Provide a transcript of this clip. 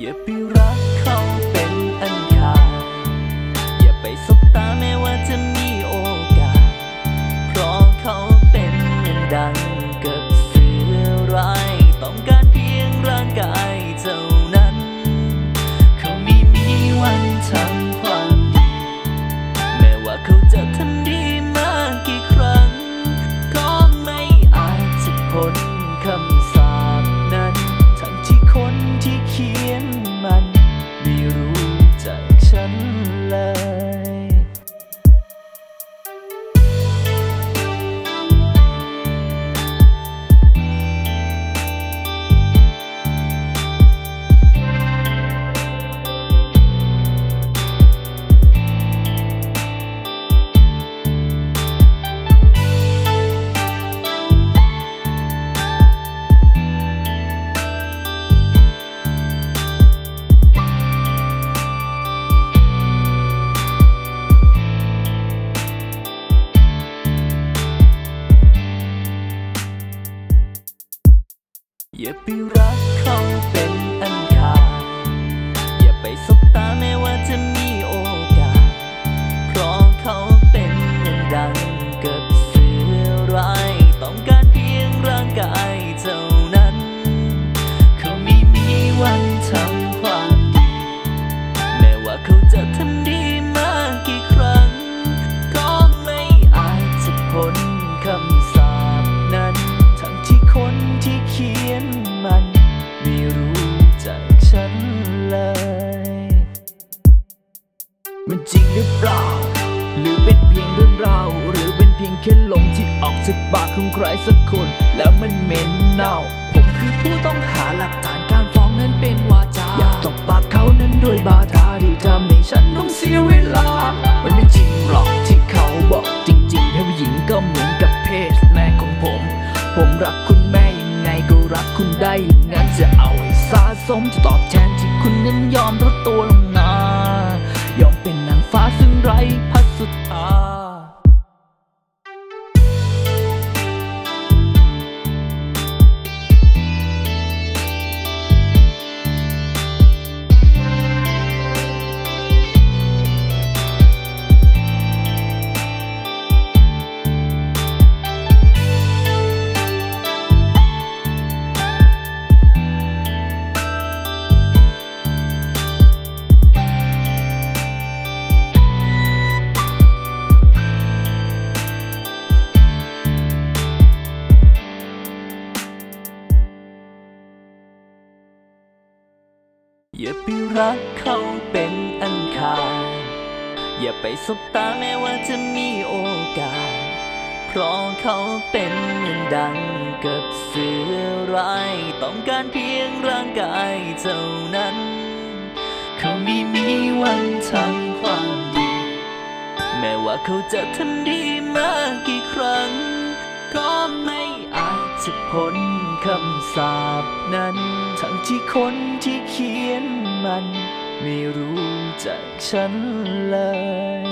อย่าไปรักเขาเป็นอันขาดอย่าไปสบตาแม้ว่าจะมีโอกาส เพราะเขาเป็นเหมือนดังกับเสือร้ายต้องการเพียงร่างกายเท่านั้น เขาไม่มีวันทำความดี แม้ว่าเขาจะทำดีมากกี่ครั้ง ก็ไม่อาจจะพ้นคำสา เอย่าไปรักเขาเป็น จริงหรือเปล่า หรือเป็นเพียงเรื่องราวหรือเป็นเพียงแค่ลมที่ออกจากปากของใครสักคน แล้วมันเหม็นเน่า ผมคือผู้ต้องหาหลักฐานการฟ้องนั้นเป็นวาจา อยากตบปากเขานั้นด้วยบาทาที่ทำให้ฉันต้องเสียเวลา มันไม่จริงหรอกที่เขาบอกจริงๆแค่ผู้หญิงก็เหมือนกับเพศแม่ของผม ผมรักคุณแม่ยังไงก็รักคุณได้อย่างนั้นจะเอาให้สะสมจะตอบแทนที่คุณนั้นยอมลดตัวลง light. อย่าไปรักเขาเป็นอันขาดอย่าไปสบตาแม้ว่าจะมีโอกาส เพราะเขาเป็นเหมือนดังกับเสือร้ายต้องการเพียงร่างกายเท่านั้น เขาไม่มีวันทำความดี แม้ว่าเขาจะทำดีมากกี่ครั้ง ก็ไม่อาจจะพ้น คำสาบนั้น ทั้งที่คนที่เขียนมัน ไม่รู้จักฉันเลย